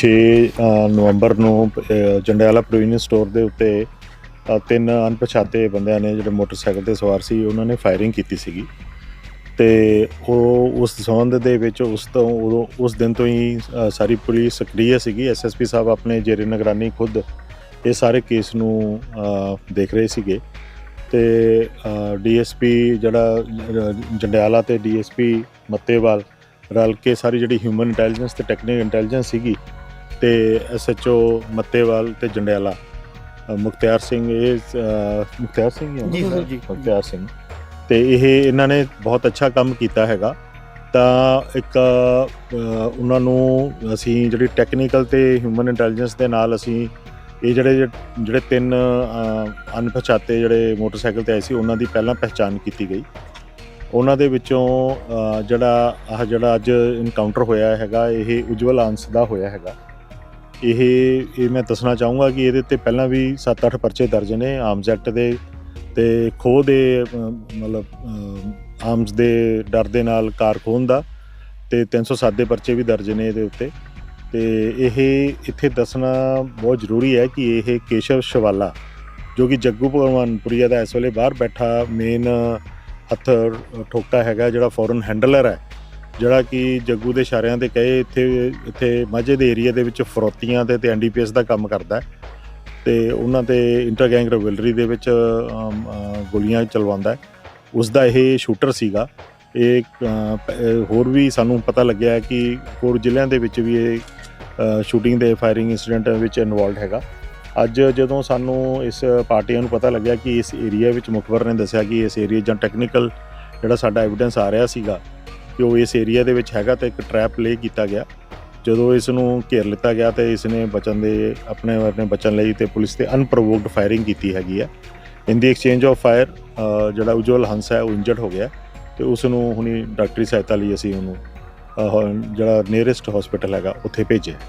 6 ਨਵੰਬਰ ਨੂੰ Jandiala provision store ਦੇ ਉੱਤੇ ਤਿੰਨ ਅਣਪਛਾਤੇ ਬੰਦਿਆਂ ਨੇ ਜਿਹੜੇ ਮੋਟਰਸਾਈਕਲ ਤੇ ਸਵਾਰ ਸੀ ਉਹਨਾਂ ਨੇ ਫਾਇਰਿੰਗ ਕੀਤੀ ਸੀਗੀ। ਤੇ ਉਹ ਉਸ ਸੰਬੰਧ ਦੇ ਵਿੱਚ ਉਸ ਤੋਂ ਉਦੋਂ ਉਸ ਦਿਨ ਤੋਂ ਹੀ ਸਾਰੀ ਪੁਲਿਸ ਸਕਰੀਅ ਸੀਗੀ। ਐਸਐਸਪੀ ਸਾਹਿਬ ਆਪਣੇ ਜੇਰੇ ਨਿਗਰਾਨੀ ਖੁਦ ਇਹ ਸਾਰੇ ਕੇਸ ਨੂੰ ਦੇਖ ਰਹੇ ਸੀਗੇ। ਤੇ ਡੀਐਸਪੀ ਜਿਹੜਾ ਅ, ਜੰਡਿਆਲਾ ਤੇ ਡੀਐਸਪੀ ਮੱਤੇਵਾਲ ਰਲ ਕੇ ਸਾਰੀ ਜਿਹੜੀ ਹਿਊਮਨ ਇੰਟੈਲੀਜੈਂਸ ਤੇ ਟੈਕਨੀਕਲ ਇੰਟੈਲੀਜੈਂਸ ਸੀਗੀ ਤੇ ਐਸਐਚਓ ਮੱਤੇਵਾਲ ਤੇ ਜੰਡਿਆਲਾ। ਅ, ਮੁਖਤਿਆਰ ਸਿੰਘ ਇਹ ਅ, ਮੁਖਤਿਆਰ ਸਿੰਘ ਹੀ ਹੈ ਨਾ? ਜੀ ਸਰ, ਜੀ। ਮੁਖਤਿਆਰ ਸਿੰਘ। ਤੇ ਇਹ ਇਹਨਾਂ ਨੇ ਬਹੁਤ ਅੱਛਾ ਕੰਮ ਕੀਤਾ ਹੈਗਾ। ਤਾਂ ਇੱਕ ਅ, ਉਹਨਾਂ ਨੂੰ ਅਸੀਂ ਜਿਹੜੀ ਟੈਕਨੀਕਲ ਤੇ ਹਿਊਮਨ ਇੰਟੈਲੀਜੈਂਸ ਦੇ ਨਾਲ ਅਸੀਂ ਇਹ ਜਿਹੜੇ ਜਿਹੜੇ ਤਿੰਨ ਅ, ਅਣਪਛਾਤੇ ਜਿਹੜੇ ਮੋਟਰਸਾਈਕਲ ਤੇ ਆਏ ਸੀ ਉਹਨਾਂ ਦੀ ਪਹਿਲਾਂ ਪਹਿਚਾਣ ਕੀਤੀ ਗਈ। ਉਹਨਾਂ ਦੇ ਵਿੱਚੋਂ ਅ, ਜਿਹੜਾ ਆਹ ਜਿਹੜਾ ਅੱਜ ਇਨਕਾਊਂਟਰ ਹੋਇਆ ਹੈਗਾ ਇਹ ਉਜਵਲ ਅੰਸ਼ ਦਾ ਹੋਇਆ ਹੈਗਾ। ਇਹ ਇਹ ਮੈਂ ਦੱਸਣਾ ਚਾਹੂੰਗਾ ਕਿ ਇਹਦੇ ਤੇ ਪਹਿਲਾਂ ਵੀ 7-8 ਪਰਚੇ ਦਰਜ ਨੇ ਆਰਮਸ ਐਕਟ ਦੇ ਤੇ ਖੋਹ ਦੇ ਮਤਲਬ ਆਰਮਸ ਦੇ ਡਰ ਦੇ ਨਾਲ ਕਾਰ ਖੋਹਣ ਦਾ ਤੇ 307 ਦੇ ਪਰਚੇ ਵੀ ਦਰਜ ਨੇ ਇਹਦੇ ਉੱਤੇ। ਤੇ ਇਹ ਇੱਥੇ ਦੱਸਣਾ ਬਹੁਤ ਜ਼ਰੂਰੀ ਹੈ ਕਿ ਇਹ ਕੇਸ਼ਵ ਸ਼ਵਾਲਾ, ਜੋ ਕਿ ਜੱਗੂ ਭਗਵਾਨਪੁਰੀਆ ਦਾ ਇਸ ਵੇਲੇ ਬਾਹਰ ਬੈਠਾ ਮੇਨ ਹੱਥ ਠੋਕਾ ਹੈਗਾ ਜਿਹੜਾ ਫੋਰਨ ਹੈਂਡਲਰ ਹੈ ਜਿਹੜਾ ਕਿ ਜੱਗੂ ਦੇ ਇਸ਼ਾਰਿਆਂ ਤੇ ਕਹੇ, ਇੱਥੇ ਇੱਥੇ ਮਾਝੇ ਦੇ ਏਰੀਆ ਦੇ ਵਿੱਚ ਫਰੋਤੀਆਂ ਤੇ ਤੇ ਐਨਡੀਪੀਐਸ ਦਾ ਕੰਮ ਕਰਦਾ ਹੈ। ਤੇ ਉਹਨਾਂ ਤੇ ਇੰਟਰ ਗੈਂਗ ਰਿਵਲਰੀ ਦੇ ਵਿੱਚ ਗੋਲੀਆਂ ਚਲਵਾਉਂਦਾ ਹੈ। ਉਸ ਦਾ ਇਹ ਸ਼ੂਟਰ ਸੀਗਾ। ਇਹ ਹੋਰ ਵੀ ਸਾਨੂੰ ਪਤਾ ਲੱਗਿਆ ਕਿ ਹੋਰ ਜ਼ਿਲ੍ਹਿਆਂ ਦੇ ਵਿੱਚ ਵੀ ਇਹ ਸ਼ੂਟਿੰਗ ਦੇ ਫਾਇਰਿੰਗ ਇਨਸੀਡੈਂਟ ਵਿੱਚ ਇਨਵੋਲਡ ਹੈਗਾ। ਅੱਜ ਜਦੋਂ ਸਾਨੂੰ ਇਸ ਪਾਰਟੀਆਂ ਨੂੰ ਪਤਾ ਲੱਗਿਆ ਕਿ ਇਸ ਏਰੀਆ ਵਿੱਚ ਮੁਖਬਰ ਨੇ ਦੱਸਿਆ ਕਿ ਇਸ ਏਰੀਆ ਜਾਂ ਟੈਕਨੀਕਲ ਜਿਹੜਾ ਸਾਡਾ ਐਵੀਡੈਂਸ ਆ ਰਿਹਾ ਸੀਗਾ ਕਿ ਉਹ ਇਸ ਏਰੀਆ ਦੇ ਵਿੱਚ ਹੈਗਾ ਤਾਂ ਇੱਕ ਟਰੈਪ ਲੇ ਕੀਤਾ ਗਿਆ। ਜਦੋਂ ਇਸ ਨੂੰ ਘੇਰ ਲਿੱਤਾ ਗਿਆ ਤੇ ਇਸ ਨੇ ਬਚਣ ਦੇ, ਆਪਣੇ ਆਪਣੇ ਬਚਣ ਲਈ ਤੇ ਪੁਲਿਸ ਤੇ ਅਨਪ੍ਰੋਵੋਕਡ ਫਾਇਰਿੰਗ ਕੀਤੀ ਹੈਗੀ ਹੈ। In the exchange of fire ਜਿਹੜਾ ਉਜਵਲ ਹੰਸ ਹੈ, ਉਹ ਇੰਜਰਡ ਹੋ ਗਿਆ ਤੇ ਉਸ ਨੂੰ ਹੁਣੀ ਡਾਕਟਰੀ ਸਹਾਇਤਾ ਲਈ ਅਸੀਂ ਉਹਨੂੰ ਜਿਹੜਾ ਨੀਅਰੈਸਟ ਹਸਪੀਟਲ ਹੈਗਾ, ਉੱਥੇ ਭੇਜਿਆ।